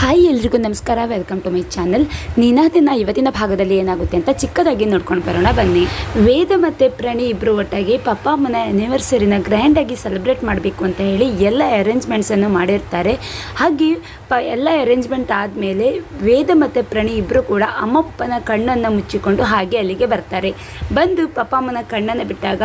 Hi ಎಲ್ರಿಗೂ ನಮಸ್ಕಾರ welcome to my channel ನೀನಾದಿನ ಇವತ್ತಿನ ಭಾಗದಲ್ಲಿ ಏನಾಗುತ್ತೆ ಅಂತ ಚಿಕ್ಕದಾಗಿ ನೋಡ್ಕೊಂಡು ಬರೋಣ, ಬನ್ನಿ. ವೇದ ಮತ್ತು ಪ್ರಣಿ ಇಬ್ಬರು ಒಟ್ಟಾಗಿ ಪಪ್ಪ ಅಮ್ಮನ ಆ್ಯನಿವರ್ಸರಿನ ಗ್ರ್ಯಾಂಡಾಗಿ ಸೆಲೆಬ್ರೇಟ್ ಮಾಡಬೇಕು ಅಂತ ಹೇಳಿ ಎಲ್ಲ ಅರೇಂಜ್ಮೆಂಟ್ಸನ್ನು ಮಾಡಿರ್ತಾರೆ. ಹಾಗೆ ಪ, ಎಲ್ಲ ಅರೇಂಜ್ಮೆಂಟ್ ಆದಮೇಲೆ ವೇದ ಮತ್ತು ಪ್ರಣಿ ಇಬ್ಬರು ಕೂಡ ಅಮ್ಮಪ್ಪನ ಕಣ್ಣನ್ನು ಮುಚ್ಚಿಕೊಂಡು ಹಾಗೆ ಅಲ್ಲಿಗೆ ಬರ್ತಾರೆ. ಬಂದು ಪಪ್ಪ ಅಮ್ಮನ ಕಣ್ಣನ್ನು ಬಿಟ್ಟಾಗ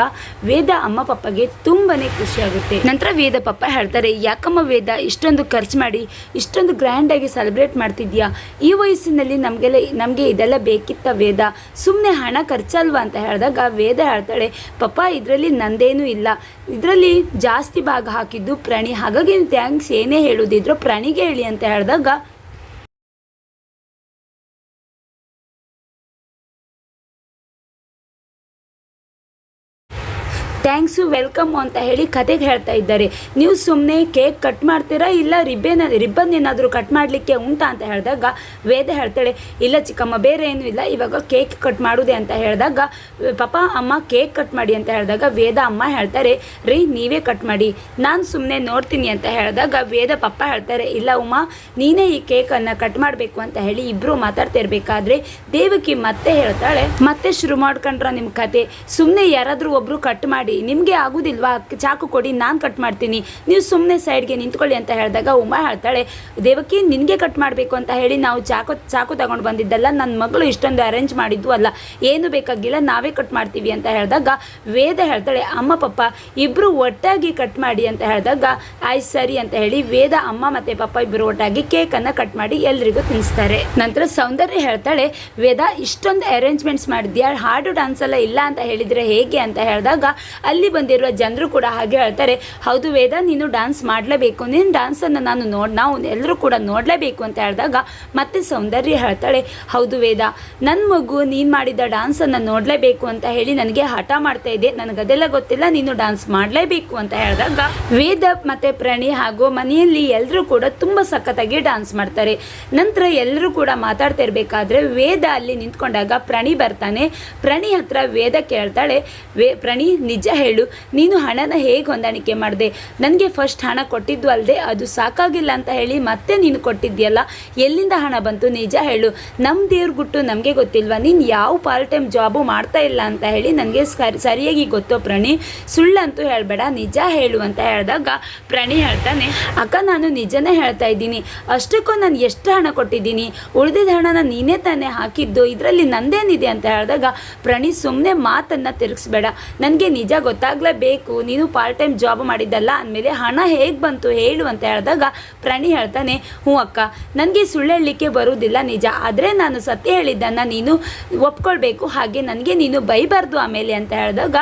ವೇದ ಅಮ್ಮ ಪಪ್ಪಗೆ ತುಂಬಾ ಖುಷಿಯಾಗುತ್ತೆ ನಂತರ ವೇದ ಪಪ್ಪ ಹೇಳ್ತಾರೆ, ಯಾಕಮ್ಮ ವೇದ, ಇಷ್ಟೊಂದು ಖರ್ಚು ಮಾಡಿ, ಇಷ್ಟೊಂದು ಗ್ರ್ಯಾಂಡಾಗಿ ಸೆಲೆಬ್ರೇಟ್ ಮಾಡ್ತಿದ್ಯಾ? ಈ ವಯಸ್ಸಿನಲ್ಲಿ ನಮಗೆಲ್ಲ ನಮಗೆ ಇದೆಲ್ಲ ಬೇಕಿತ್ತ ವೇದ? ಸುಮ್ಮನೆ ಹಣ ಖರ್ಚಲ್ವಾ ಅಂತ ಹೇಳಿದಾಗ ವೇದ ಹೇಳ್ತಾಳೆ, ಪಪ್ಪ, ಇದರಲ್ಲಿ ನಂದೇನೂ ಇಲ್ಲ. ಇದರಲ್ಲಿ ಜಾಸ್ತಿ ಭಾಗ ಹಾಕಿದ್ದು ಪ್ರಾಣಿ. ಹಾಗಾಗಿ ಥ್ಯಾಂಕ್ಸ್ ಏನೇ ಹೇಳೋದಿದ್ರು ಪ್ರಾಣಿಗೆ ಹೇಳಿ ಅಂತ ಹೇಳಿದಾಗ ಥ್ಯಾಂಕ್ಸು, ವೆಲ್ಕಮ್ ಅಂತ ಹೇಳಿ ಕತೆಗೆ ಹೇಳ್ತಾ ಇದ್ದಾರೆ. ನೀವು ಸುಮ್ಮನೆ ಕೇಕ್ ಕಟ್ ಮಾಡ್ತೀರಾ ಇಲ್ಲ ರಿಬ್ಬೆನ, ರಿಬ್ಬನ್ ಏನಾದರೂ ಕಟ್ ಮಾಡಲಿಕ್ಕೆ ಉಂಟಾ ಅಂತ ಹೇಳಿದಾಗ ವೇದ ಹೇಳ್ತಾಳೆ, ಇಲ್ಲ ಚಿಕ್ಕಮ್ಮ, ಬೇರೆ ಏನೂ ಇಲ್ಲ, ಇವಾಗ ಕೇಕ್ ಕಟ್ ಮಾಡೋದೆ ಅಂತ ಹೇಳಿದಾಗ, ಪಾಪ ಅಮ್ಮ ಕೇಕ್ ಕಟ್ ಮಾಡಿ ಅಂತ ಹೇಳಿದಾಗ ವೇದ ಅಮ್ಮ ಹೇಳ್ತಾರೆ, ರೀ ನೀವೇ ಕಟ್ ಮಾಡಿ, ನಾನು ಸುಮ್ಮನೆ ನೋಡ್ತೀನಿ ಅಂತ ಹೇಳಿದಾಗ ವೇದ ಪಪ್ಪ ಹೇಳ್ತಾರೆ, ಇಲ್ಲ ಉಮ್ಮ ನೀನೇ ಈ ಕೇಕನ್ನು ಕಟ್ ಮಾಡಬೇಕು ಅಂತ ಹೇಳಿ ಇಬ್ಬರು ಮಾತಾಡ್ತಿರ್ಬೇಕಾದ್ರೆ ದೇವಕಿ ಮತ್ತೆ ಹೇಳ್ತಾಳೆ, ಮತ್ತೆ ಶುರು ಮಾಡ್ಕೊಂಡ್ರ ನಿಮ್ಮ ಕತೆ ಸುಮ್ಮನೆ ಯಾರಾದರೂ ಒಬ್ಬರು ಕಟ್ ಮಾಡಿ ನಿಮಗೆ ಆಗೋದಿಲ್ವಾ? ಚಾಕು ಕೊಡಿ, ನಾನು ಕಟ್ ಮಾಡ್ತೀನಿ. ನೀವು ಸುಮ್ಮನೆ ಸೈಡ್ಗೆ ನಿಂತ್ಕೊಳ್ಳಿ ಅಂತ ಹೇಳಿದಾಗ ಉಮಾ ಹೇಳ್ತಾಳೆ, ದೇವಕಿ, ನಿನಗೆ ಕಟ್ ಮಾಡಬೇಕು ಅಂತ ಹೇಳಿ ನಾವು ಚಾಕು ಚಾಕು ತಗೊಂಡು ಬಂದಿದ್ದಲ್ಲ ನನ್ನ ಮಗಳು ಇಷ್ಟೊಂದು ಅರೇಂಜ್ ಮಾಡಿದ್ದು ಅಲ್ಲ. ಏನು ಬೇಕಾಗಿಲ್ಲ, ನಾವೇ ಕಟ್ ಮಾಡ್ತೀವಿ ಅಂತ ಹೇಳಿದಾಗ ವೇದ ಹೇಳ್ತಾಳೆ, ಅಮ್ಮ, ಪಪ್ಪ ಇಬ್ಬರು ಒಟ್ಟಾಗಿ ಕಟ್ ಮಾಡಿ ಅಂತ ಹೇಳಿದಾಗ ಆಯ್ತು ಸರಿ ಅಂತ ಹೇಳಿ ವೇದ ಅಮ್ಮ ಮತ್ತು ಪಪ್ಪ ಇಬ್ಬರು ಒಟ್ಟಾಗಿ ಕೇಕನ್ನು ಕಟ್ ಮಾಡಿ ಎಲ್ರಿಗೂ ತಿನ್ನಿಸ್ತಾರೆ ನಂತರ ಸೌಂದರ್ಯ ಹೇಳ್ತಾಳೆ, ವೇದ, ಇಷ್ಟೊಂದು ಅರೇಂಜ್ಮೆಂಟ್ಸ್ ಮಾಡಿದ್ಯಾ? ಹಾಡು ಡ್ಯಾನ್ಸ್ ಎಲ್ಲ ಇಲ್ಲ ಅಂತ ಹೇಳಿದರೆ ಹೇಗೆ? ಅಂತ ಹೇಳಿದಾಗ ಅಲ್ಲಿ ಬಂದಿರುವ ಜನರು ಕೂಡ ಹಾಗೆ ಹೇಳ್ತಾರೆ, ಹೌದು ವೇದ, ನೀನು ಡ್ಯಾನ್ಸ್ ಮಾಡಲೇಬೇಕು. ನಿನ್ನ ಡ್ಯಾನ್ಸನ್ನು ನಾನು ನೋಡಿ, ನಾವು ಎಲ್ಲರೂ ಕೂಡ ನೋಡಲೇಬೇಕು ಅಂತ ಹೇಳಿದಾಗ ಮತ್ತೆ ಸೌಂದರ್ಯ ಹೇಳ್ತಾಳೆ, ಹೌದು ವೇದ ನನ್ನ ಮಗು ನೀನು ಮಾಡಿದ ಡ್ಯಾನ್ಸನ್ನು ನೋಡಲೇಬೇಕು ಅಂತ ಹೇಳಿ ನನಗೆ ಹಠ ಮಾಡ್ತಾ ಇದೆ. ನನಗದೆಲ್ಲ ಗೊತ್ತಿಲ್ಲ, ನೀನು ಡ್ಯಾನ್ಸ್ ಮಾಡಲೇಬೇಕು ಅಂತ ಹೇಳಿದಾಗ ವೇದ ಮತ್ತು ಪ್ರಣಿ ಹಾಗೂ ಮನೆಯಲ್ಲಿ ಎಲ್ಲರೂ ಕೂಡ ತುಂಬ ಸಖತ್ತಾಗಿ ಡ್ಯಾನ್ಸ್ ಮಾಡ್ತಾರೆ. ನಂತರ ಎಲ್ಲರೂ ಕೂಡ ಮಾತಾಡ್ತಾ ಇರಬೇಕಾದ್ರೆ ವೇದ ಅಲ್ಲಿ ನಿಂತ್ಕೊಂಡಾಗ ಪ್ರಣಿ ಬರ್ತಾನೆ. ಪ್ರಣಿ ಹತ್ರ ವೇದ ಕೇಳ್ತಾಳೆ, ವೇ, ಪ್ರಣಿ, ನಿಜ ಹೇಳು, ನೀನು ಹಣನ ಹೇಗೆ ಹೊಂದಾಣಿಕೆ ಮಾಡಿದೆ? ನನಗೆ ಫಸ್ಟ್ ಹಣ ಕೊಟ್ಟಿದ್ದು ಅಲ್ಲದೆ ಅದು ಸಾಕಾಗಿಲ್ಲ ಅಂತ ಹೇಳಿ ಮತ್ತೆ ನೀನು ಕೊಟ್ಟಿದ್ಯಲ್ಲ ಎಲ್ಲಿಂದ ಹಣ ಬಂತು? ನಿಜ ಹೇಳು. ನಮ್ಮ ದೇವ್ರ ಗುಟ್ಟು ನಮಗೆ ಗೊತ್ತಿಲ್ವಾ? ನೀನು ಯಾವ ಪಾರ್ಟ್ ಟೈಮ್ ಜಾಬು ಮಾಡ್ತಾ ಇಲ್ಲ ಅಂತ ಹೇಳಿ ನನಗೆ ಸರಿಯಾಗಿ ಗೊತ್ತು ಪ್ರಣಿ? ಸುಳ್ಳಂತೂ ಹೇಳಬೇಡ, ನಿಜ ಹೇಳು ಅಂತ ಹೇಳಿದಾಗ ಪ್ರಣಿ ಹೇಳ್ತಾನೆ, ಅಕ್ಕ, ನಾನು ನಿಜನೇ ಹೇಳ್ತಾ ಇದ್ದೀನಿ. ಅಷ್ಟಕ್ಕೂ ನಾನು ಎಷ್ಟು ಹಣ ಕೊಟ್ಟಿದ್ದೀನಿ? ಉಳಿದಿದ್ದ ಹಣನ ನೀನೇ ತಾನೇ ಹಾಕಿದ್ದು? ಇದರಲ್ಲಿ ನಂದೇನಿದೆ? ಅಂತ ಹೇಳಿದಾಗ ಪ್ರಣಿ ಸುಮ್ಮನೆ ಮಾತನ್ನು ತಿರುಗಿಸ್ಬೇಡ. ನನಗೆ ನಿಜ ಗೊತ್ತಾಗಲೇಬೇಕು. ನೀನು ಪಾರ್ಟ್ ಟೈಮ್ ಜಾಬ್ ಮಾಡಿದ್ದಲ್ಲ ಅಂದಮೇಲೆ ಹಣ ಹೇಗೆ ಬಂತು ಹೇಳು ಅಂತ ಹೇಳಿದಾಗ ಪ್ರಾಣಿ ಹೇಳ್ತಾನೆ, ಹ್ಞೂ ಅಕ್ಕ, ನನಗೆ ಸುಳ್ಳು ಹೇಳಲಿಕ್ಕೆ ಬರುವುದಿಲ್ಲ ನಿಜ. ಆದರೆ ನಾನು ಸತ್ಯ ಹೇಳಿದ್ದನ್ನು ನೀನು ಒಪ್ಕೊಳ್ಬೇಕು. ಹಾಗೆ ನನಗೆ ನೀನು ಬೈಬಾರ್ದು ಆಮೇಲೆ ಅಂತ ಹೇಳಿದಾಗ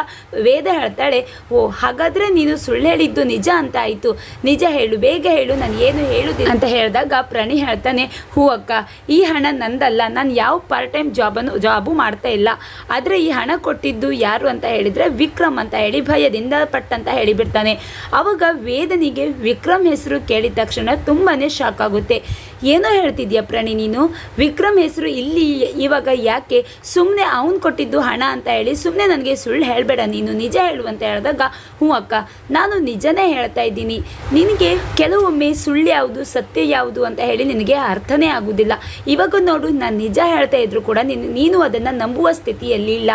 ವೇದ ಹೇಳ್ತಾಳೆ, ಓ, ಹಾಗಾದರೆ ನೀನು ಸುಳ್ಳು ಹೇಳಿದ್ದು ನಿಜ ಅಂತ ಆಯಿತು. ನಿಜ ಹೇಳು, ಬೇಗ ಹೇಳು, ನಾನು ಏನು ಹೇಳುದಿಲ್ಲ. ಅಂತ ಹೇಳಿದಾಗ ಪ್ರಾಣಿ ಹೇಳ್ತಾನೆ ಹೂ ಅಕ್ಕ, ಈ ಹಣ ನಂದಲ್ಲ. ನಾನು ಯಾವ ಪಾರ್ಟ್ ಟೈಮ್ ಜಾಬನ್ನು ಜಾಬು ಮಾಡ್ತಾ ಇಲ್ಲ. ಆದರೆ ಈ ಹಣ ಕೊಟ್ಟಿದ್ದು ಯಾರು ಅಂತ ಹೇಳಿದರೆ ವಿಕ್ರಮ್ ಅಂತ ಹೇಳಿ ಭಯದಿಂದ ಪಟ್ಟಂತ ಹೇಳಿಬಿಡ್ತಾನೆ ಅವಾಗ ವೇದನಿಗೆ ವಿಕ್ರಮ್ ಹೆಸರು ಕೇಳಿದ ತಕ್ಷಣ ತುಂಬಾ ಶಾಕ್ ಆಗುತ್ತೆ. ಏನೋ ಹೇಳ್ತಿದ್ಯಾ ಪ್ರಣಿ ನೀನು? ವಿಕ್ರಮ್ ಹೆಸರು ಇಲ್ಲಿ ಇವಾಗ ಯಾಕೆ? ಸುಮ್ಮನೆ ಅವನು ಕೊಟ್ಟಿದ್ದು ಹಣ ಅಂತ ಹೇಳಿ ಸುಮ್ಮನೆ ನನಗೆ ಸುಳ್ಳು ಹೇಳಬೇಡ ನೀನು. ನಿಜ ಹೇಳು ಅಂತ ಹೇಳಿದಾಗ, ಹ್ಞೂ ಅಕ್ಕ, ನಾನು ನಿಜನೇ ಹೇಳ್ತಾ ಇದ್ದೀನಿ. ನಿನಗೆ ಕೆಲವೊಮ್ಮೆ ಸುಳ್ಳು ಯಾವುದು, ಸತ್ಯ ಯಾವುದು ಅಂತ ಹೇಳಿ ನಿನಗೆ ಅರ್ಥನೇ ಆಗೋದಿಲ್ಲ. ಇವಾಗ ನೋಡು, ನಾನು ನಿಜ ಹೇಳ್ತಾ ಇದ್ರು ಕೂಡ ನೀನು ಅದನ್ನು ನಂಬುವ ಸ್ಥಿತಿಯಲ್ಲಿ ಇಲ್ಲ.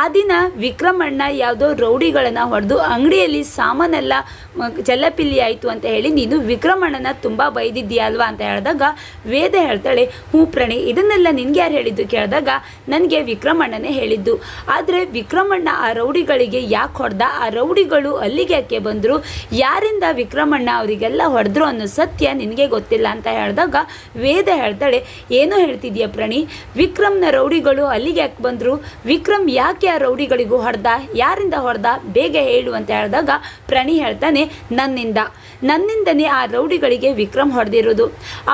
ಆ ದಿನ ವಿಕ್ರಮಣ್ಣ ಯಾವುದೋ ರೌಡಿಗಳನ್ನು ಹೊಡೆದು ಅಂಗಡಿಯಲ್ಲಿ ಸಾಮಾನೆಲ್ಲ ಚೆಲ್ಲಪಿಲ್ಲಿ ಆಯಿತು ಅಂತ ಹೇಳಿ ನೀನು ವಿಕ್ರಮಣ್ಣನ ತುಂಬ ಬೈದಿದ್ದೀಯ ಅಲ್ವಾ ಅಂತ ಹೇಳಿದಾಗ ವೇದ ಹೇಳ್ತಾಳೆ, ಹ್ಞೂ ಪ್ರಣಿ, ಇದನ್ನೆಲ್ಲ ನಿನಗೆ ಯಾರು ಹೇಳಿದ್ದು? ಕೇಳಿದಾಗ ನನಗೆ ವಿಕ್ರಮಣ್ಣನೇ ಹೇಳಿದ್ದು. ಆದರೆ ವಿಕ್ರಮಣ್ಣ ಆ ರೌಡಿಗಳಿಗೆ ಯಾಕೆ ಹೊಡೆದ? ಆ ರೌಡಿಗಳು ಅಲ್ಲಿಗೆ ಯಾಕೆ ಬಂದರು? ಯಾರಿಂದ ವಿಕ್ರಮಣ್ಣ ಅವರಿಗೆಲ್ಲ ಹೊಡೆದ್ರು ಅನ್ನೋ ಸತ್ಯ ನಿನಗೆ ಗೊತ್ತಿಲ್ಲ ಅಂತ ಹೇಳಿದಾಗ ವೇದ ಹೇಳ್ತಾಳೆ, ಏನೋ ಹೇಳ್ತಿದ್ಯಾ ಪ್ರಣಿ, ವಿಕ್ರಮ್ನ ರೌಡಿಗಳು ಅಲ್ಲಿಗೆ ಯಾಕೆ ಬಂದರು? ವಿಕ್ರಮ್ ಯಾಕೆ ಆ ರೌಡಿಗಳಿಗೂ ಹೊಡೆದ, ಯಾರಿಂದ ಹೊಡೆದ, ಬೇಗ ಹೇಳು ಅಂತ ಹೇಳಿದಾಗ ಪ್ರಣಿ ಹೇಳ್ತಾನೆ, ನನ್ನಿಂದ. ನನ್ನಿಂದನೇ ಆ ರೌಡಿಗಳಿಗೆ ವಿಕ್ರಮ್ ಹೊಡೆದಿರೋದು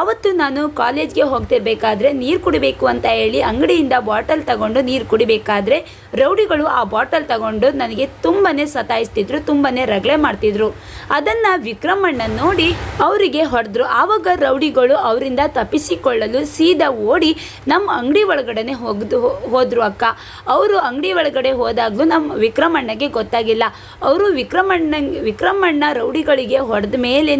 ಅವತ್ತು ನಾನು ಕಾಲೇಜ್ಗೆ ಹೋಗ್ತಿರ್ಬೇಕಾದ್ರೆ ನೀರು ಕುಡಿಬೇಕು ಅಂತ ಹೇಳಿ ಅಂಗಡಿಯಿಂದ ಬಾಟಲ್ ತಗೊಂಡು ನೀರು ಕುಡಿಬೇಕಾದ್ರೆ ರೌಡಿಗಳು ಆ ಬಾಟಲ್ ತಗೊಂಡು ನನಗೆ ತುಂಬನೇ ಸತಾಯಿಸ್ತಿದ್ರು, ತುಂಬನೇ ರಗಳೆ ಮಾಡ್ತಿದ್ರು. ಅದನ್ನು ವಿಕ್ರಮಣ್ಣ ನೋಡಿ ಅವರಿಗೆ ಹೊಡೆದ್ರು. ಆವಾಗ ರೌಡಿಗಳು ಅವರಿಂದ ತಪ್ಪಿಸಿಕೊಳ್ಳಲು ಸೀದಾ ಓಡಿ ನಮ್ಮ ಅಂಗಡಿ ಒಳಗಡೆ ಹೋಗ್ದು ಹೋದ್ರು ಅಕ್ಕ. ಅವರು ಅಂಗಡಿ ಒಳಗಡೆ ಹೋದಾಗಲೂ ನಮ್ಮ ವಿಕ್ರಮಣ್ಣಗೆ ಗೊತ್ತಾಗಿಲ್ಲ. ಅವರು ವಿಕ್ರಮಣ್ಣ ವಿಕ್ರಮಣ್ಣ ರೌಡಿಗಳಿಗೆ ಹೊಡೆದ ಮೇಲೇ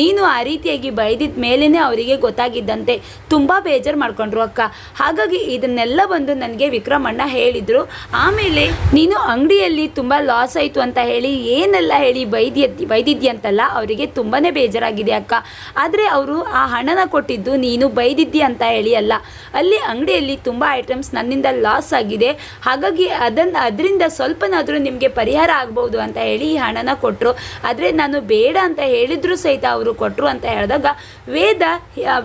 ನೀನು ಆ ರೀತಿಯಾಗಿ ಬೈದಿದ್ದ ಮೇಲೇ ಅವರಿಗೆ ಗೊತ್ತಾಗಿದ್ದಂತೆ. ತುಂಬ ಬೇಜಾರು ಮಾಡ್ಕೊಂಡ್ರು ಅಕ್ಕ. ಹಾಗಾಗಿ ಇದನ್ನೆಲ್ಲ ಬಂದು ನನಗೆ ವಿಕ್ರಮಣ್ಣ ಹೇಳಿದರು. ಆಮೇಲೆ ನೀನು ಅಂಗಡಿಯಲ್ಲಿ ತುಂಬ ಲಾಸ್ ಆಯಿತು ಅಂತ ಹೇಳಿ ಏನೆಲ್ಲ ಹೇಳಿ ಬೈದಿಯ ಬೈದಿದ್ಯಂತಲ್ಲ ಅವರಿಗೆ ತುಂಬಾ ಬೇಜಾರಾಗಿದೆ ಅಕ್ಕ. ಆದರೆ ಅವರು ಆ ಹಣನ ಕೊಟ್ಟಿದ್ದು ನೀನು ಬೈದಿದ್ದಿ ಅಂತ ಹೇಳಿ ಅಲ್ಲ. ಅಲ್ಲಿ ಅಂಗಡಿಯಲ್ಲಿ ತುಂಬ ಐಟಮ್ಸ್ ನನ್ನಿಂದ ಲಾಸ್ ಆಗಿದೆ. ಹಾಗಾಗಿ ಅದನ್ನು ಅದರಿಂದ ಸ್ವಲ್ಪನಾದರೂ ನಿಮಗೆ ಪರಿಹಾರ ಆಗ್ಬೋದು ಅಂತ ಹೇಳಿ ಈ ಹಣನ ಕೊಟ್ಟರು ಆದರೆ ನಾನು ಬೇಡ ಅಂತ ಹೇಳಿದ್ರು ಸಹಿತ ಅವರು ಕೊಟ್ಟರು ಅಂತ ಹೇಳಿದಾಗ ವೇದ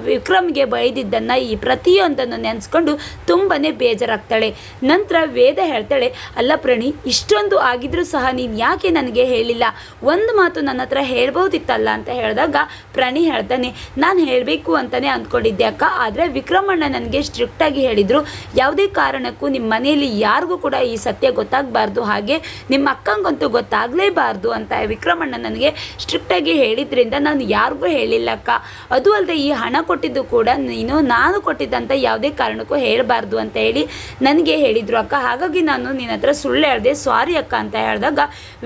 ವಿಕ್ರಮ್ಗೆ ಬೈದಿದ್ದನ್ನು ಈ ಪ್ರತಿಯೊಂದನ್ನು ನೆನೆಸ್ಕೊಂಡು ತುಂಬಾ ಬೇಜಾರಾಗ್ತಾಳೆ. ನಂತರ ವೇದ ಹೇಳ್ತಾಳೆ, ಅಲ್ಲ ಪ್ರಣಿ, ಇಷ್ಟೊಂದು ಆಗಿದ್ರೂ ಸಹ ನೀನು ಯಾಕೆ ನನಗೆ ಹೇಳಿಲ್ಲ? ಒಂದು ಮಾತು ನನ್ನ ಹತ್ರ ಹೇಳ್ಬೋದಿತ್ತಲ್ಲ? ಅಂತ ಹೇಳಿದಾಗ ಪ್ರಣಿ ಹೇಳ್ತಾನೆ, ನಾನು ಹೇಳಬೇಕು ಅಂತಲೇ ಅಂದ್ಕೊಂಡಿದ್ದೆ ಅಕ್ಕ, ಆದರೆ ವಿಕ್ರಮಣ್ಣ ನನಗೆ ಸ್ಟ್ರಿಕ್ಟಾಗಿ ಹೇಳಿದರು. ಯಾವುದೇ ಕಾರಣಕ್ಕೂ ನಿಮ್ಮ ಮನೆಯಲ್ಲಿ ಯಾರಿಗೂ ಕೂಡ ಈ ಸತ್ಯ ಗೊತ್ತಾಗಬಾರ್ದು, ಹಾಗೆ ನಿಮ್ಮ ಅಕ್ಕಂಗಂತೂ ಗೊತ್ತಾಗಲೇಬಾರ್ದು ಅಂತ ವಿಕ್ರಮಣ್ಣ ನನಗೆ ಸ್ಟ್ರಿಕ್ಟಾಗಿ ಹೇಳಿದ್ರಿಂದ ನಾನು ಯಾರಿಗೂ ಹೇಳಿಲ್ಲ ಅಕ್ಕ. ಅದು ಅಲ್ಲದೆ ಈ ಹಣ ಕೊಟ್ಟಿದ್ದು ಕೂಡ ನೀನು, ನಾನು ಕೊಟ್ಟಿದ್ದಂತ ಯಾವುದೇ ಕಾರಣಕ್ಕೂ ಹೇಳಬಾರ್ದು ಅಂತ ಹೇಳಿ ನನಗೆ ಹೇಳಿದ್ರು ಅಕ್ಕ. ಹಾಗಾಗಿ ನಾನು ನಿನ್ನ ಹತ್ರ ಸುಳ್ಳು ಹೇಳಿದೆ ಸಾರಿ ಅಕ್ಕ, ಅಂತ ಹೇಳಿದಾಗ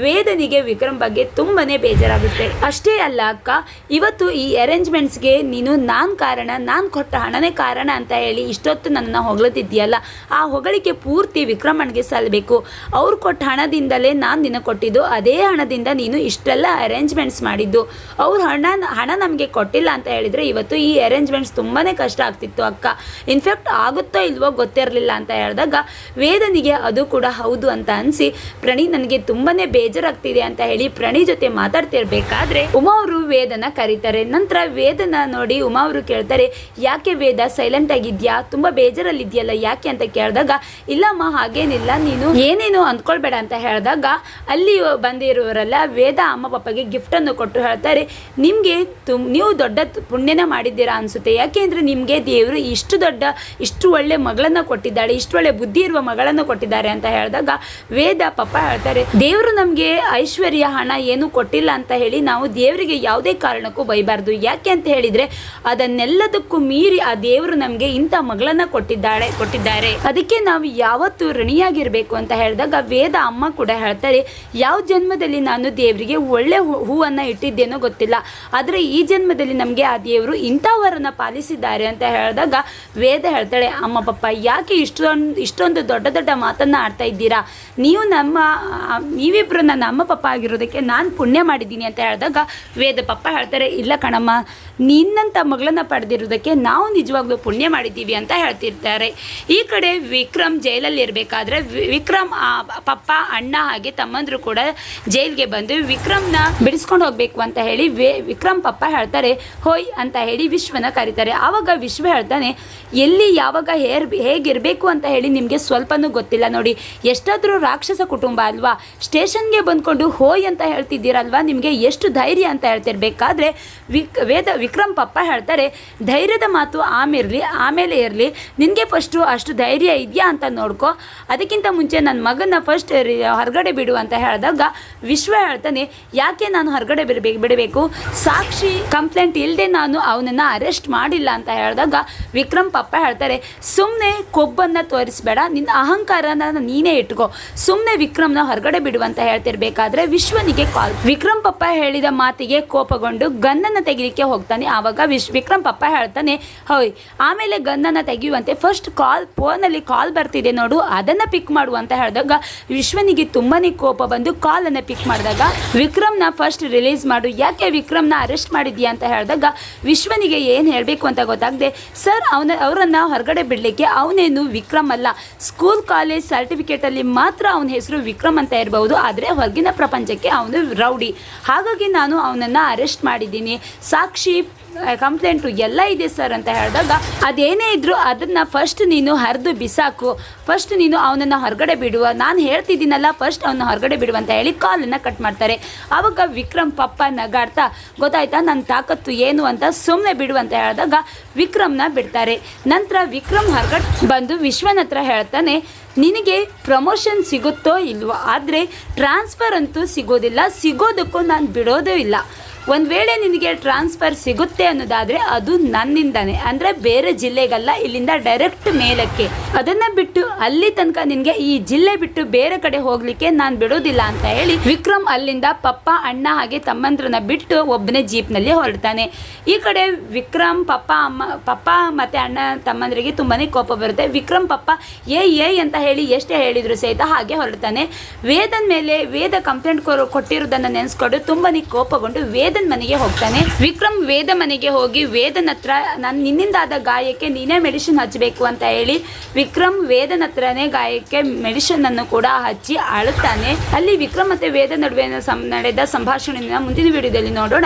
ವೇದನಿಗೆ ವಿಕ್ರಮ್ ಬಗ್ಗೆ ತುಂಬಾನೇ ಬೇಜಾರಾಗುತ್ತೆ. ಅಷ್ಟೇ ಅಲ್ಲ ಅಕ್ಕ, ಇವತ್ತು ಈ ಅರೇಂಜ್ಮೆಂಟ್ಸ್ಗೆ ನೀನು ನಾನು ಕಾರಣ, ನಾನು ಕೊಟ್ಟ ಹಣನೇ ಕಾರಣ ಅಂತ ಹೇಳಿ ಇಷ್ಟೊತ್ತು ನನ್ನನ್ನು ಹೊಗಳುತ್ತಿದ್ದೀಯಲ್ಲ ಆ ಹೊಗಳಿಕೆ ಪೂರ್ತಿ ವಿಕ್ರಮಣ್ಗೆ ಸಲ್ಲಬೇಕು ಅವ್ರು ಕೊಟ್ಟ ಹಣದಿಂದಲೇ ನಾನು ನಿನಗೆ ಕೊಟ್ಟಿದ್ದು, ಅದೇ ಹಣದಿಂದ ನೀನು ಇಷ್ಟೆಲ್ಲ ಅರೇಂಜ್ಮೆಂಟ್ಸ್ ಮಾಡಿದ್ದು. ಅವ್ರು ಹಣ ಹಣ ನಮಗೆ ಕೊಟ್ಟಿಲ್ಲ ಅಂತ ಹೇಳಿದರೆ ಇವತ್ತು ಈ ಅರೇಂಜ್ಮೆಂಟ್ಸ್ ತುಂಬಾ ಕಷ್ಟ ಆಗ್ತಿತ್ತು ಅಕ್ಕ. ಇನ್ಫ್ಯಾಕ್ಟ್ ಆಗುತ್ತೋ ಇಲ್ವೋ ಗೊತ್ತಿರಲಿಲ್ಲ ಅಂತ ಹೇಳಿದಾಗ, ವೇದನಿಗೆ ಅದು ಕೂಡ ಹೌದು ಅಂತ ಅನಿಸಿ, ಪ್ರಣಿ, ನನಗೆ ತುಂಬಾ ಬೇಜಾರಾಗ್ತಿದೆ ಅಂತ ಹೇಳಿ ಪ್ರಣಿ ಜೊತೆ ಮಾತಾಡ್ತಿರ್ಬೇಕಾದ್ರೆ ಉಮಾ ಅವರು ವೇದನ ಕರೀತಾರೆ. ನಂತರ ವೇದನ ನೋಡಿ ಉಮಾ ಅವರು ಕೇಳ್ತಾರೆ, ಯಾಕೆ ವೇದ ಸೈಲೆಂಟ್ ಆಗಿದ್ಯಾ? ತುಂಬ ಬೇಜಾರಲ್ಲಿದೆಯಲ್ಲ, ಯಾಕೆ? ಅಂತ ಕೇಳಿದಾಗ, ಇಲ್ಲಮ್ಮ, ಹಾಗೇನಿಲ್ಲ. ನೀನು? ಏನೇನು ಅಂದ್ಕೊಳ್ಬೇಡ ಅಂತ ಹೇಳಿದಾಗ ಅಲ್ಲಿ ಬಂದಿರೋರೆಲ್ಲ ವೇದ ಅಮ್ಮ ಪಪ್ಪಗೆ ಗಿಫ್ಟನ್ನು ಕೊಟ್ಟು ಹೇಳ್ತಾರೆ, ನಿಮಗೆ ತುಮ್, ನೀವು ದೊಡ್ಡ ಪುಣ್ಯನ ಮಾಡಿದ್ದೀರಾ ಅನಿಸುತ್ತೆ. ಯಾಕೆಂದರೆ ನಿಮಗೆ ದೇವರು ಇಷ್ಟು ದೊಡ್ಡ, ಇಷ್ಟು ಒಳ್ಳೆ ಮಗಳನ್ನು ಕೊಟ್ಟಿದ್ದಾಳೆ, ಇಷ್ಟು ಒಳ್ಳೆ ಬುದ್ಧಿ ಇರುವ ಮಗಳನ್ನು ಕೊಟ್ಟಿದ್ದಾರೆ ಅಂತ ಹೇಳಿದಾಗ ವೇದ ಪಪ್ಪ ಹೇಳ್ತಾರೆ, ದೇವರು ನಮಗೆ ಐಶ್ವರ್ಯ ಹಣ ಏನು ಕೊಟ್ಟಿಲ್ಲ ಅಂತ ಹೇಳಿ ನಾವು ದೇವರಿಗೆ ಯಾವುದೇ ಕಾರಣಕ್ಕೂ ಬೈಬಾರ್ದು. ಯಾಕೆ ಅಂತ ಹೇಳಿದರೆ ಅದನ್ನೆಲ್ಲದಕ್ಕೂ ಮೀರಿ ಆ ದೇವರು ನಮಗೆ ಇಂಥ ಮಗಳನ್ನ ಕೊಟ್ಟಿದ್ದಾಳೆ, ಕೊಟ್ಟಿದ್ದಾರೆ. ಅದಕ್ಕೆ ನಾವು ಯಾವತ್ತೂ ಋಣಿಯಾಗಿರಬೇಕು ಅಂತ ಹೇಳಿದಾಗ ವೇದ ಅಮ್ಮ ಕೂಡ ಹೇಳ್ತಾರೆ, ಯಾವ ಜನ್ಮದಲ್ಲಿ ನಾನು ದೇವರಿಗೆ ಒಳ್ಳೆ ಹೂವನ್ನು ಇಟ್ಟಿದ್ದೇನೋ ಗೊತ್ತಿಲ್ಲ. ಆದರೆ ಈ ಜನ್ಮದಲ್ಲಿ ನಮಗೆ ಆ ದೇವರು ಇಂಥವರನ್ನು ಪಾಲಿಸಿದ್ದಾರೆ ಅಂತ ಹೇಳಿದಾಗ ವೇದ ಹೇಳ್ತಾಳೆ, ಅಮ್ಮ ಪಪ್ಪ, ಯಾಕೆ ಇಷ್ಟೊಂದು ಇಷ್ಟೊಂದು ದೊಡ್ಡ ದೊಡ್ಡ ಮಾತನ್ನು ಆಡ್ತಾ ಇದ್ದೀರಾ? ನೀವು ನಮ್ಮ ನೀವಿಬ್ಬರು ನನ್ನ ಅಮ್ಮ ಪಪ್ಪ ಆಗಿರೋದಕ್ಕೆ ನಾನು ಪುಣ್ಯ ಮಾಡಿದ್ದೀನಿ ಅಂತ ಹೇಳಿದಾಗ ವೇದ ಪಪ್ಪ ಹೇಳ್ತಾರೆ, ಇಲ್ಲ ಕಣಮ್ಮ ನಿನ್ನಂಥ ಮಗಳನ್ನ ಪಡೆದಿರೋದಕ್ಕೆ ನಾವು ನಿಜವಾಗ್ಲೂ ಪುಣ್ಯ ಮಾಡಿದ್ದೀವಿ ಅಂತ ಹೇಳ್ತಿರ್ತಾರೆ. ಈ ಕಡೆ ವಿಕ್ರಮ್ ಜೈಲಲ್ಲಿ ಇರಬೇಕಾದ್ರೆ ವಿಕ್ರಮ್ ಪಪ್ಪ, ಅಣ್ಣ ಹಾಗೆ ತಮ್ಮಂದರು ಕೂಡ ಜೈಲ್ಗೆ ಬಂದು ವಿಕ್ರಮ್ನ ಬಿಡಿಸ್ಕೊಂಡು ಹೋಗ್ಬೇಕು ಅಂತ ಹೇಳಿ ವಿಕ್ರಮ್ ಪಪ್ಪ ಹೇಳ್ತಾರೆ, ಹೋಯ್ ಅಂತ ಹೇಳಿ ವಿಶ್ವನ ಕರೀತಾರೆ. ಆವಾಗ ವಿಶ್ವ ಹೇಳ್ತಾನೆ, ಎಲ್ಲಿ, ಯಾವಾಗ ಹೇರ್, ಹೇಗಿರಬೇಕು ಅಂತ ಹೇಳಿ ನಿಮಗೆ ಸ್ವಲ್ಪನೂ ಗೊತ್ತಿಲ್ಲ ನೋಡಿ. ಎಷ್ಟಾದರೂ ರಾಕ್ಷಸ ಕುಟುಂಬ ಅಲ್ವಾ? ಸ್ಟೇಷನ್ಗೆ ಬಂದ್ಕೊಂಡು ಹೋಯ್ ಅಂತ ಹೇಳ್ತಿದ್ದೀರಲ್ವಾ? ನಿಮಗೆ ಎಷ್ಟು ಧೈರ್ಯ ಅಂತ ಹೇಳ್ತಿರ್ಬೇಕಾದ್ರೆ ವಿಕ್, ವೇದ, ವಿಕ್ರಮ್ ಪಪ್ಪ ಹೇಳ್ತಾರೆ, ಧೈರ್ಯದ ಮಾತು ಆಮೇಲೆ ಆಮೇಲೆ ಇರಲಿ. ನಿನಗೆ ಫಸ್ಟು ಅಷ್ಟು ಧೈರ್ಯ ಇದೆಯಾ ಅಂತ ನೋಡ್ಕೊ. ಅದಕ್ಕಿಂತ ಮುಂಚೆ ನನ್ನ ಮಗನ ಫಸ್ಟ್ ಹೊರಗಡೆ ಬಿಡು ಅಂತ ಹೇಳಿದಾಗ ವಿಶ್ವ ಹೇಳ್ತಾನೆ, ಯಾಕೆ ನಾನು ಹೊರಗಡೆ ಬಿಡಬೇಕು ಬಿಡಬೇಕು? ಸಾಕ್ಷಿ ಕಂಪ್ಲೇಂಟ್ ಇಲ್ಲದೆ ನಾನು ಅವನನ್ನು ಅರೆಸ್ಟ್ ಮಾಡಿಲ್ಲ ಅಂತ ಹೇಳಿದಾಗ ವಿಕ್ರಮ್ ಪಪ್ಪ ಹೇಳ್ತಾರೆ ಸುಮ್ಮನೆ ಕೊಬ್ಬನ್ನು ತೋರಿಸ್ಬೇಡ, ನಿನ್ನ ಅಹಂಕಾರನ ನೀನೇ ಇಟ್ಕೋ. ಸುಮ್ಮನೆ ವಿಕ್ರಮ್ನ ಹೊರಗಡೆ ಬಿಡು ಅಂತ ಹೇಳ್ತಿರ್ಬೇಕಾದ್ರೆ ವಿಶ್ವನಿಗೆ ಕಾಲ್ ವಿಕ್ರಮ್ ಪಪ್ಪ ಹೇಳಿದ ಮಾತಿಗೆ ಕೋಪಗೊಂಡು ಗನ್ನನ್ನು ತೆಗಿಲಿಕ್ಕೆ ಹೋಗ್ತಾನೆ. ಆವಾಗ ವಿಶ್ ವಿಕ್ರಮ್ ಪಪ್ಪ ಹೇಳ್ತಾನೆ, ಹೋಯ್, ಆಮೇಲೆ ಗನ್ನನ್ನು ತೆಗೆಯುವಂತೆ ಫಸ್ಟ್ ಕಾಲ್ ಫೋನಲ್ಲಿ ಕಾಲ್ ಬರ್ತಿದೆ ನೋಡು, ಅದನ್ನು ಪಿಕ್ ಮಾಡು ಅಂತ ಹೇಳಿದಾಗ ವಿಶ್ವನಿಗೆ ತುಂಬಾ ಕೋಪ ಬಂದು ಕಾಲನ್ನು ಪಿಕ್ ಮಾಡಿದಾಗ ವಿಕ್ರಮ್ನ ಫಸ್ಟ್ ರಿಲೀಸ್ ಮಾಡು, ಯಾಕೆ ವಿಕ್ರಮ್ನ ಅರೆಸ್ಟ್ ಮಾಡಿದ್ಯಾ ಅಂತ ಹೇಳಿದಾಗ ವಿಶ್ವನಿಗೆ ಏನು ಹೇಳಬೇಕು ಅಂತ ಗೊತ್ತಾಗದೆ, ಸರ್, ಅವನ, ಅವರನ್ನು ಹೊರಗಡೆ ಬಿಡಲಿಕ್ಕೆ ಅವನೇನು ವಿಕ್ರಮ್ ಅಲ್ಲ. ಸ್ಕೂಲ್ ಕಾಲೇಜ್ ಸರ್ಟಿಫಿಕೇಟಲ್ಲಿ ಮಾತ್ರ ಅವನ ಹೆಸರು ವಿಕ್ರಮ್ ಅಂತ ಇರಬಹುದು, ಆದರೆ ಹೊರಗಿನ ಪ್ರಪಂಚಕ್ಕೆ ಅವನು ರೌಡಿ. ಹಾಗಾಗಿ ನಾನು ಅವನನ್ನು ಅರೆಸ್ಟ್ ಮಾಡಿದ್ದೀನಿ. ಸಾಕ್ಷಿ ಕಂಪ್ಲೇಂಟು ಎಲ್ಲ ಇದೆ ಸರ್ ಅಂತ ಹೇಳಿದಾಗ ಅದೇನೇ ಇದ್ರು ಅದನ್ನು ಫಸ್ಟ್ ನೀನು ಹರಿದು ಬಿಸಾಕು. ಫಸ್ಟ್ ನೀನು ಅವನನ್ನು ಹೊರಗಡೆ ಬಿಡುವ. ನಾನು ಹೇಳ್ತಿದ್ದೀನಲ್ಲ ಫಸ್ಟ್ ಅವನ ಹೊರಗಡೆ ಬಿಡುವ ಅಂತ ಹೇಳಿ ಕಾಲನ್ನು ಕಟ್ ಮಾಡ್ತಾರೆ. ಅವಾಗ ವಿಕ್ರಮ್ ಪಪ್ಪ ನಗಾಡ್ತಾ, ಗೊತ್ತಾಯ್ತಾ ನನ್ನ ತಾಕತ್ತು ಏನು ಅಂತ? ಸುಮ್ಮನೆ ಬಿಡು ಅಂತ ಹೇಳಿದಾಗ ವಿಕ್ರಮ್ನ ಬಿಡ್ತಾರೆ. ನಂತರ ವಿಕ್ರಮ್ ಹೊರಗಡೆ ಬಂದು ವಿಶ್ವನ ಹತ್ರ ಹೇಳ್ತಾನೆ, ನಿನಗೆ ಪ್ರಮೋಷನ್ ಸಿಗುತ್ತೋ ಇಲ್ವೋ? ಆದರೆ ಟ್ರಾನ್ಸ್ಫರ್ ಅಂತೂ ಸಿಗೋದಿಲ್ಲ. ಸಿಗೋದಕ್ಕೂ ನಾನು ಬಿಡೋದೂ ಇಲ್ಲ. ಒಂದು ವೇಳೆ ನಿನಗೆ ಟ್ರಾನ್ಸ್ಫರ್ ಸಿಗುತ್ತೆ ಅನ್ನೋದಾದರೆ ಅದು ನನ್ನಿಂದಾನೆ. ಅಂದರೆ ಬೇರೆ ಜಿಲ್ಲೆಗಲ್ಲ, ಇಲ್ಲಿಂದ ಡೈರೆಕ್ಟ್ ಮೇಲಕ್ಕೆ. ಅದನ್ನು ಬಿಟ್ಟು ಅಲ್ಲಿ ತನಕ ನಿನಗೆ ಈ ಜಿಲ್ಲೆ ಬಿಟ್ಟು ಬೇರೆ ಕಡೆ ಹೋಗಲಿಕ್ಕೆ ನಾನು ಬಿಡೋದಿಲ್ಲ ಅಂತ ಹೇಳಿ ವಿಕ್ರಮ್ ಅಲ್ಲಿಂದ ಪಪ್ಪ, ಅಣ್ಣ ಹಾಗೆ ತಮ್ಮಂದ್ರನ್ನ ಬಿಟ್ಟು ಒಬ್ಬನೇ ಜೀಪ್ನಲ್ಲಿ ಹೊರಡ್ತಾನೆ. ಈ ಕಡೆ ವಿಕ್ರಮ್, ಪಪ್ಪ, ಅಮ್ಮ, ಪಪ್ಪ ಮತ್ತು ಅಣ್ಣ ತಮ್ಮಂದ್ರಿಗೆ ತುಂಬಾ ಕೋಪ ಬರುತ್ತೆ. ವಿಕ್ರಮ್, ಪಪ್ಪ, ಏ ಏ ಅಂತ ಹೇಳಿ ಎಷ್ಟೇ ಹೇಳಿದ್ರು ಸಹಿತ ಹಾಗೆ ಹೊರಡ್ತಾನೆ. ವೇದನ್ ಮೇಲೆ ವೇದ ಕಂಪ್ಲೇಂಟ್ ಕೊಟ್ಟಿರೋದನ್ನು ನೆನೆಸ್ಕೊಂಡು ತುಂಬಾನೇ ಕೋಪಗೊಂಡು ವೇದನ್ ಮನೆಗೆ ಹೋಗ್ತಾನೆ. ವಿಕ್ರಮ್ ವೇದ ಮನೆಗೆ ಹೋಗಿ ವೇದನ್ ಹತ್ರ, ನಾನು ನಿನ್ನಿಂದಾದ ಗಾಯಕ್ಕೆ ನೀನೇ ಮೆಡಿಸಿನ್ ಹಚ್ಚಬೇಕು ಅಂತ ಹೇಳಿ ವಿಕ್ರಮ್ ವೇದನ್ ಹತ್ರನೇ ಗಾಯಕ್ಕೆ ಮೆಡಿಸಿನ್ ಅನ್ನು ಕೂಡ ಹಚ್ಚಿ ಅಳುತ್ತಾನೆ. ಅಲ್ಲಿ ವಿಕ್ರಮ್ ಮತ್ತೆ ವೇದ ನಡುವೆ ನಡೆದ ಸಂಭಾಷಣೆಯನ್ನು ಮುಂದಿನ ವಿಡಿಯೋದಲ್ಲಿ ನೋಡೋಣ.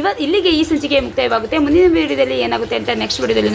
ಇವ, ಇಲ್ಲಿಗೆ ಈ ಸಂಚಿಕೆ ಮುಕ್ತಾಯವಾಗುತ್ತೆ. ಮುಂದಿನ ವಿಡಿಯೋದಲ್ಲಿ ಏನಾಗುತ್ತೆ ಅಂತ ನೆಕ್ಸ್ಟ್ ವಿಡಿಯೋದಲ್ಲಿ